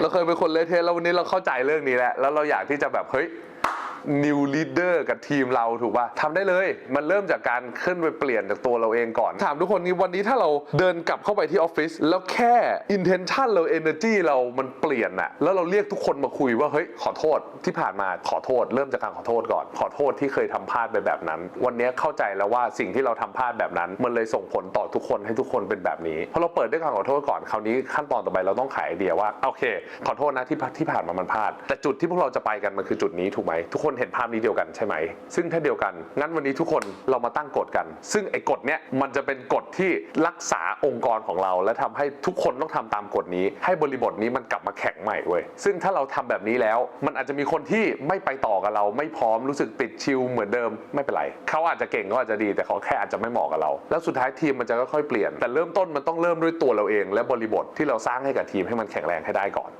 เราเคยเป็นคนเละเทะแล้ววันนี้เราเข้าใจเรื่องนี้แล้วแล้วเราอยากที่จะแบบเฮ้ย new leader กับทีมเราถูกป่ะทำได้เลย มันเริ่มจากการขึ้นไปเปลี่ยนจากตัวเราเองก่อน ถามทุกคนนี้วันนี้ถ้าเราเดินกลับเข้าไปที่ออฟฟิศแล้วแค่ intention เรา energy เรามันเปลี่ยนอะแล้วเราเรียกทุกคนมาคุยว่าเฮ้ยขอโทษที่ผ่านมาขอโทษ เริ่มจากการขอโทษก่อน ขอโทษที่เคยทำพลาดไปแบบนั้น วันนี้เข้าใจแล้วว่าสิ่งที่เราทำพลาดแบบนั้น มันเลยส่งผลต่อทุกคนให้ทุกคนเป็นแบบนี้พอเราเปิดด้วยการขอโทษก่อนคราวนี้ขั้นตอนต่อไปเราต้องขายไอเดียว่าโอเค ขอโทษนะที่ที่ผ่านมามันพลาด แต่จุดที่พวกเราจะไปกันมันคือจุดนี้ถูกไหมทุกคนเห็นภาพนี้เดียวกันใช่ไหม ซึ่งถ้าเดียวกัน งั้นวันนี้ทุกคนเรามาตั้งกฎกัน ซึ่งไอ้กฎเนี้ยมันจะเป็นกฎที่รักษาองค์กรของเรา และทำให้ทุกคนต้องทำตามกฎนี้ ให้บริบทนี้มันกลับมาแข็งใหม่เว้ย ซึ่งถ้าเราทำแบบนี้แล้ว มันอาจจะมีคนที่ไม่ไปต่อกับเรา ไม่พร้อมรู้สึกติดชิลเหมือนเดิมไม่เป็นไรเขาอาจจะเก่งเขาอาจจะดี แต่เขาแค่อาจจะไม่เหมาะกับเรา แล้วสุดท้ายทีมมันจะค่อยๆเปลี่ยน แต่เริ่มต้นมันต้องเริ่มด้วยตัวเราเอง และบริบทที่เราสร้างให้กับทีมให้มันแข็งแรงให้ได้ก่อน